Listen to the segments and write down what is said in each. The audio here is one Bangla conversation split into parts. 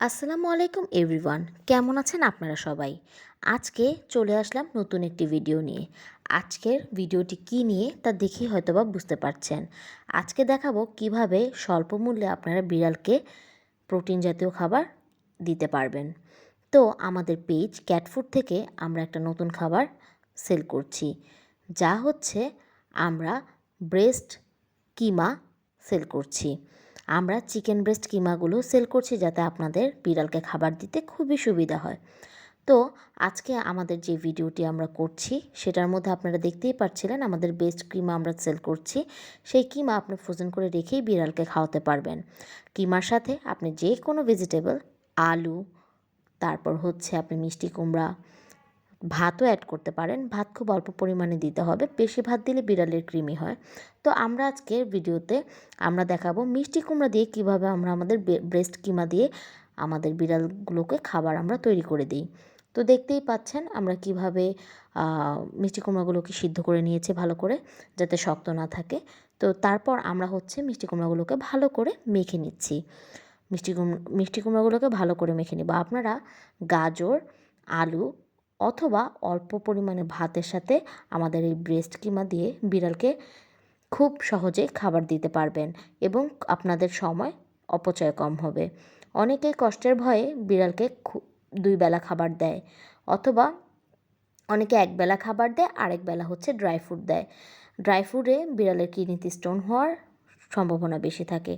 আসসালামু আলাইকুম এভরিওয়ান। কেমন আছেন আপনারা সবাই? আজকে চলে আসলাম নতুন একটি ভিডিও নিয়ে। আজকের ভিডিওটি কি নিয়ে তা দেখেই হয়তোবা বুঝতে পারছেন। আজকে দেখাবো কীভাবে স্বল্প মূল্যে আপনারা বিড়ালকে প্রোটিন জাতীয় খাবার দিতে পারবেন। তো আমাদের পেজ ক্যাটফুড থেকে আমরা একটা নতুন খাবার সেল করছি। যা হচ্ছে আমরা ব্রেস্ট কিমা সেল করছি। আমরা চিকেন ব্রেস্ট কিমাগুলো সেল করছি যাতে আপনাদের বিড়ালকে খাবার দিতে খুবই সুবিধা হয়। তো আজকে আমাদের যে ভিডিওটি আমরা করছি, সেটার মধ্যে আপনারা দেখতেই পাচ্ছিলেন আমাদের বেস্ট কিমা আমরা সেল করছি। সেই কিমা আপনি ফ্রোজেন করে রেখেই বিড়ালকে খাওয়াতে পারবেন। কিমার সাথে আপনি যে কোনো ভেজিটেবল আলু, তারপর হচ্ছে আপনি মিষ্টি কুমড়া ভাতও অ্যাড করতে পারেন। ভাত খুব অল্প পরিমাণে দিতে হবে। বেশি ভাত দিলে বিড়ালের কৃমি হয়। তো আমরা আজকের ভিডিওতে আমরা দেখাবো মিষ্টি কুমড়া দিয়ে কীভাবে আমরা আমাদের ব্রেস্ট কিমা দিয়ে আমাদের বিড়ালগুলোকে খাবার আমরা তৈরি করে দিই। তো দেখতেই পাচ্ছেন আমরা কীভাবে মিষ্টি কুমড়াগুলোকে সিদ্ধ করে নিয়েছি ভালো করে, যাতে শক্ত না থাকে। তো তারপর আমরা হচ্ছে মিষ্টি কুমড়াগুলোকে ভালো করে মেখে নিচ্ছি। মিষ্টি কুমড়ো মিষ্টি কুমড়াগুলোকে ভালো করে মেখে নিব। আপনারা গাজর, আলু অথবা অল্প পরিমাণে ভাতের সাথে আমাদের এই ব্রেস্ট কিমা দিয়ে বিড়ালকে খুব সহজে খাবার দিতে পারবেন এবং আপনাদের সময় অপচয় কম হবে। অনেকেই কষ্টের ভয়ে বিড়ালকে দুই বেলা খাবার দেয় অথবা অনেকে এক বেলা খাবার দেয়, আরেক বেলা হচ্ছে ড্রাই ফ্রুট দেয়। ড্রাই ফ্রুটে বিড়ালের কিডনিতে স্টোন হওয়ার সম্ভাবনা বেশি থাকে।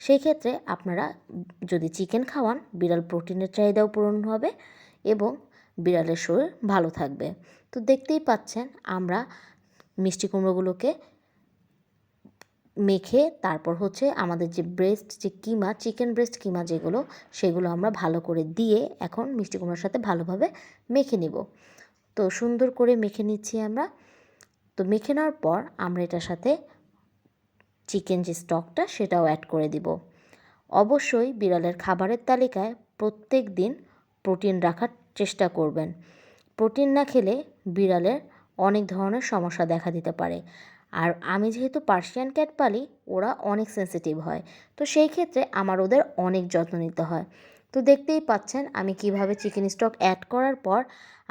সেই ক্ষেত্রে আপনারা যদি চিকেন খাওয়ান, বিড়াল প্রোটিনের চাহিদাও পূরণ হবে এবং বিড়ালের শরীর ভালো থাকবে। তো দেখতেই পাচ্ছেন আমরা মিষ্টি কুমড়োগুলোকে মেখে তারপর হচ্ছে আমাদের যে ব্রেস্ট যে কিমা চিকেন ব্রেস্ট কিমা যেগুলো, সেগুলো আমরা ভালো করে দিয়ে এখন মিষ্টি কুমড়োর সাথে ভালোভাবে মেখে নিব। তো সুন্দর করে মেখে নিচ্ছি আমরা। তো মেখে নেওয়ার পর আমরা এটার সাথে চিকেন যে স্টকটা সেটাও অ্যাড করে দিব। অবশ্যই বিড়ালের খাবারের তালিকায় প্রত্যেক দিন প্রোটিন রাখার চেষ্টা করবেন। প্রোটিন না খেলে বিড়ালের অনেক ধরনের সমস্যা দেখা দিতে পারে। আর আমি যেহেতু পার্সিয়ান ক্যাট পালি, ওরা অনেক সেন্সিটিভ হয়। তো সেই ক্ষেত্রে আমার ওদের অনেক যত্ন নিতে হয়। তো দেখতেই পাচ্ছেন আমি কীভাবে চিকেন স্টক অ্যাড করার পর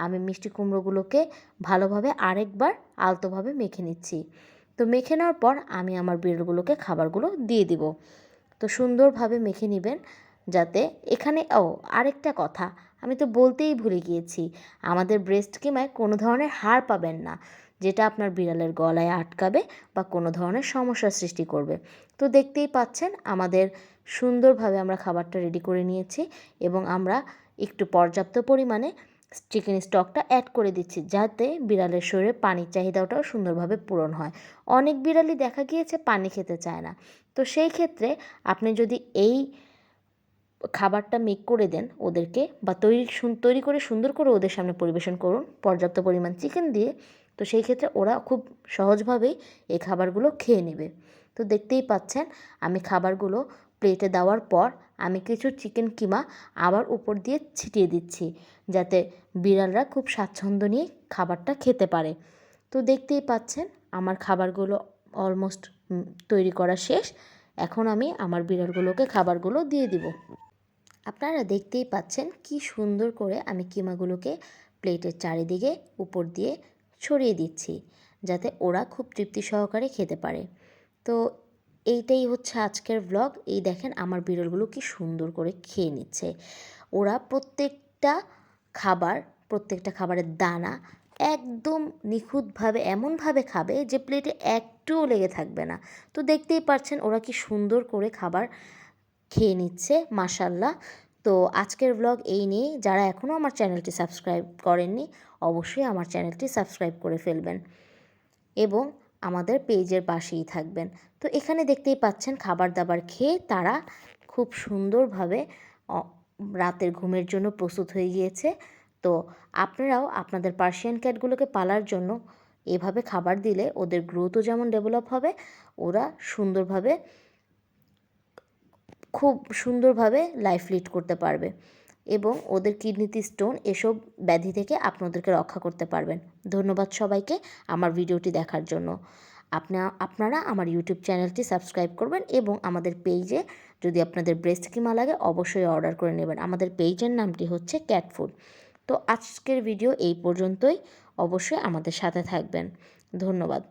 আমি মিষ্টি কুমড়োগুলোকে ভালোভাবে আরেকবার আলতোভাবে মেখে নিচ্ছি। তো মেখে নেওয়ার পর আমি আমার বিড়ালগুলোকে খাবারগুলো দিয়ে দিব। তো সুন্দরভাবে মেখে নেবেন যাতে এখানে, ও আরেকটা কথা আমি তো বলতেই ভুলে গিয়েছি, আমাদের ব্রেস্ট কিমায় কোনো ধরনের হাড় পাবেন না, যেটা আপনার বিড়ালের গলায় আটকাবে বা কোনো ধরনের সমস্যার সৃষ্টি করবে। তো দেখতেই পাচ্ছেন, আমাদের সুন্দরভাবে আমরা খাবারটা রেডি করে নিয়েছি এবং আমরা একটু পর্যাপ্ত পরিমাণে চিকেন স্টকটা অ্যাড করে দিচ্ছি, যাতে বিড়ালের শরীরে পানির চাহিদাটাও সুন্দরভাবে পূরণ হয়। অনেক বিড়ালই দেখা গিয়েছে পানি খেতে চায় না। তো সেই ক্ষেত্রে আপনি যদি এই খাবারটা মেক করে দেন ওদেরকে বা তৈরি তৈরি করে সুন্দর করে ওদের সামনে পরিবেশন করুন, পর্যাপ্ত পরিমাণ চিকেন দিয়ে। তো সেই ক্ষেত্রে ওরা খুব সহজভাবেই এই খাবারগুলো খেয়ে নেবে। তো দেখতেই পাচ্ছেন, আমি খাবারগুলো প্লেটে দেওয়ার পর আমি কিছু চিকেন কিমা আবার উপর দিয়ে ছিটিয়ে দিচ্ছি, যাতে বিড়ালরা খুব স্বাচ্ছন্দ্য নিয়ে খাবারটা খেতে পারে। তো দেখতেই পাচ্ছেন, আমার খাবারগুলো অলমোস্ট তৈরি করা শেষ। এখন আমি আমার বিড়ালগুলোকে খাবারগুলো দিয়ে দিব। আপনারা দেখতেই পাচ্ছেন কি সুন্দর করে আমি কিমাগুলোকে প্লেটের চারিদিকে উপর দিয়ে ছড়িয়ে দিচ্ছি, যাতে ওরা খুব তৃপ্তি সহকারে খেতে পারে। তো এইটাই হচ্ছে আজকের ব্লগ এই দেখেন আমার বিড়ালগুলো কি সুন্দর করে খেয়ে নিচ্ছে। ওরা প্রত্যেকটা খাবার, প্রত্যেকটা খাবারের দানা একদম নিখুঁতভাবে, এমনভাবে খাবে যে প্লেটে একটুও লেগে থাকবে না। তো দেখতেই পাচ্ছেন ওরা কি সুন্দর করে খাবার খেয়ে নিচ্ছে মাসাল্লাহ তো আজকের ব্লগ এই নিয়ে যারা এখনও আমার চ্যানেলটি সাবস্ক্রাইব করেননি, অবশ্যই আমার চ্যানেলটি সাবস্ক্রাইব করে ফেলবেন এবং আমাদের পেজের পাশেই থাকবেন। তো এখানে দেখতেই পাচ্ছেন খাবার দাবার খেয়ে তারা খুব সুন্দরভাবে রাতের ঘুমের জন্য প্রস্তুত হয়ে গিয়েছে। তো আপনারাও আপনাদের পার্সিয়ান ক্যাটগুলোকে পালার জন্য এভাবে খাবার দিলে ওদের গ্রোথও যেমন ডেভেলপ হবে, ওরা সুন্দরভাবে খুব সুন্দরভাবে লাইফ লিড করতে পারবে এবং ওদের কিডনিতে স্টোন এসব ব্যাধি থেকে আপনাদেরকে রক্ষা করতে পারবেন। ধন্যবাদ সবাইকে আমার ভিডিওটি দেখার জন্য। আপনা, আপনারা আমার ইউটিউব চ্যানেলটি সাবস্ক্রাইব করবেন এবং আমাদের পেজে যদি আপনাদের ব্রেস্ট কিমা লাগে অবশ্যই অর্ডার করে নেবেন। আমাদের পেজের নামটি হচ্ছে ক্যাট ফুড তো আজকের ভিডিও এই পর্যন্তই। অবশ্যই আমাদের সাথে থাকবেন। ধন্যবাদ।